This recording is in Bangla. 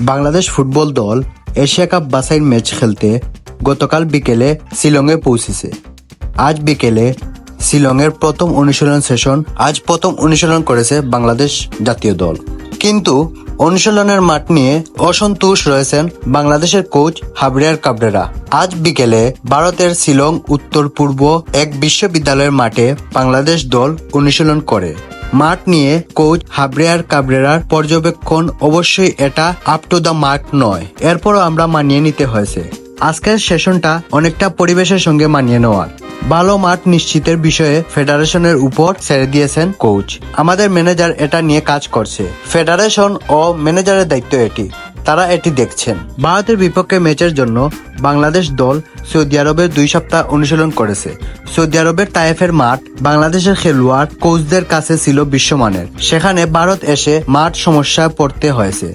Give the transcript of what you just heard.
বাংলাদেশ ফুটবল দল এশিয়া কাপ বাছাইয়ের ম্যাচ খেলতে গতকাল বিকেলে শিলংয়ে পৌঁছেছে। আজ বিকেলে শিলংয়ের প্রথম অনুশীলন সেশন, আজ প্রথম অনুশীলন করেছে বাংলাদেশ জাতীয় দল। কিন্তু অনুশীলনের মাঠ নিয়ে অসন্তোষ রয়েছেন বাংলাদেশের কোচ হাবরিয়ার কাবরেরা আজ বিকেলে ভারতের শিলং উত্তর পূর্ব এক বিশ্ববিদ্যালয়ের মাঠে বাংলাদেশ দল অনুশীলন করে। মাঠ নিয়ে কোচ হাবরিয়ার কাবরেরার পর্যবেক্ষণ অবশ্যই এটা আপ টু দ্য মার্ক নয়। এরপরও আমরা মানিয়ে নিতে হয়েছে। আজকের সেশনটা অনেকটা পরিবেশের সঙ্গে মানিয়ে নেওয়ার। ভালো মাঠ নিশ্চিতের বিষয়ে ফেডারেশনের উপর ছেড়ে দিয়েছেন কোচ। আমাদের ম্যানেজার এটা নিয়ে কাজ করছে। ফেডারেশন ও ম্যানেজারের দায়িত্ব এটি। তারা এটি দেখছেন। ভারতের বিপক্ষে ম্যাচের জন্য বাংলাদেশ দল সৌদি আরবের দুই সপ্তাহ অনুশীলন করেছে। সৌদি আরবের তায়েফের মাঠ বাংলাদেশের খেলোয়াড় কোচদের কাছে ছিল বিশ্বমানের। সেখানে ভারত এসে মাঠ সমস্যায় পড়তে হয়েছে।